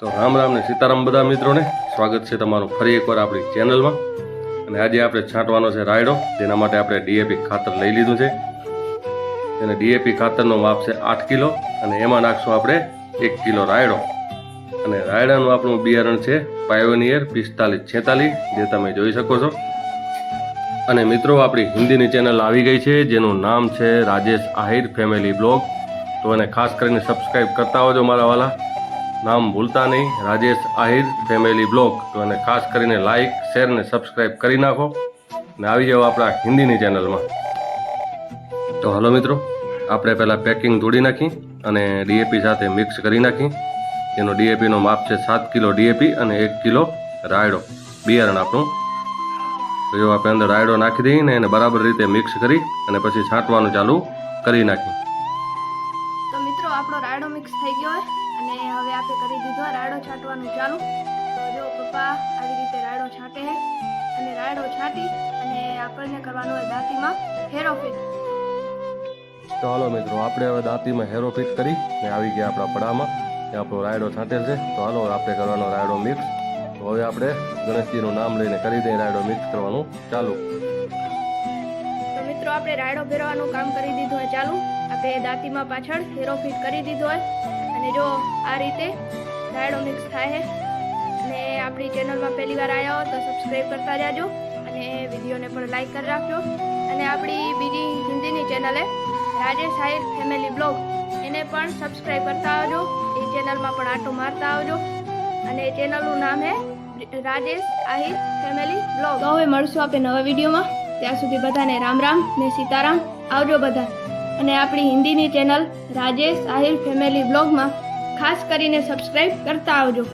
તો રામ રામ ને સીતારામ બધા મિત્રોને. સ્વાગત છે તમારું ફરી એકવાર આપણી ચેનલમાં. અને આજે આપણે છાંટવાનો છે રાયડો. તેના માટે આપણે ડીએપી ખાતર લઈ લીધું છે. અને ડીએપી ખાતરનો માપ છે આઠ કિલો અને એમાં નાખશું આપણે એક કિલો રાયડો. અને રાયડાનું આપણું બિયારણ છે પાયોનિયર પિસ્તાલીસ છેતાલીસ, જે તમે જોઈ શકો છો. અને મિત્રો, આપણી હિન્દીની ચેનલ આવી ગઈ છે, જેનું નામ છે રાજેશ આહિર ફેમિલી બ્લોગ. તો એને ખાસ કરીને સબસ્ક્રાઈબ કરતા હોજો મારા વાલા. નામ ભૂલતા નહીં. રાજેશ આહિર, ફેમિલી બ્લોગ તો એને ખાસ કરીને લાઈક શેર ને સબસ્ક્રાઈબ કરી નાખો. ને આવી જાઓ આપણા હિન્દીની ચેનલમાં તો હલો મિત્રો, આપણે પહેલાં પેકિંગ તોડી નાખી અને ડીએપી સાથે મિક્સ કરી નાખી. એનો ડીએપીનો માપ છે સાત કિલો ડીએપી અને એક કિલો રાયડો. બિયારણ આપણું. તો જો આપણે અંદર રાયડો નાખી દઈને એને બરાબર રીતે મિક્સ કરી અને પછી છાંટવાનું ચાલુ કરી નાખી તો મિત્રો, આપણો રાયડો મિક્સ થઈ ગયો હોય. અને હવે આપણે કરી દીધો રાયડો છાંટવાનું ચાલુ. તો જો પપ્પા આવી રીતે રાયડો છાંટે અને રાયડો છાંટી અને આપણને કરવાનું હોય દાંતીમાં હેરોફિટ તો હાલો મિત્રો, આપણે હવે દાંતીમાં હેરો ફિટ કરી ને આવી ગયા આપણા પડામાં. ને આપણો રાયડો છાંટેલ છે. તો હાલો, આપણે કરવાનો રાયડો મિક્સ. તો હવે આપણે ગણેશજીનું નામ લઈને કરી દઈએ રાયડો મિક્સ કરવાનું ચાલુ. આપણે રાયડો ફેરવાનું કામ કરી દીધું હોય ચાલુ. આપણે દાંતીમાં પાછળ હેરોફિટ કરી દીધો હોય. અને જો આ રીતે રાયડો મિક્સ થાય છે. અને આપણી ચેનલમાં પહેલી વાર આવ્યા હો તો સબસ્ક્રાઈબ કરતા જાજો. અને વિડીયોને પણ લાઈક કરી રાખજો. અને આપણી બીજી હિન્દીની ચેનલે રાજેશ સાહેબ ફેમિલી બ્લોગ એને પણ સબસ્ક્રાઈબ કરતા આવજો. એ ચેનલમાં પણ આટો મારતા આવજો. અને ચેનલનું નામ છે રાજેશ આહિર ફેમિલી બ્લોગ તો હવે મળશું આપણે નવા વિડીયોમાં. ત્યાં સુધી બધાને રામ રામ ને સીતારામ. આવજો બધા. અને આપણી હિન્દીની ચેનલ રાજેશ આહિર ફેમિલી બ્લોગમાં ખાસ કરીને સબસ્ક્રાઈબ કરતા આવજો.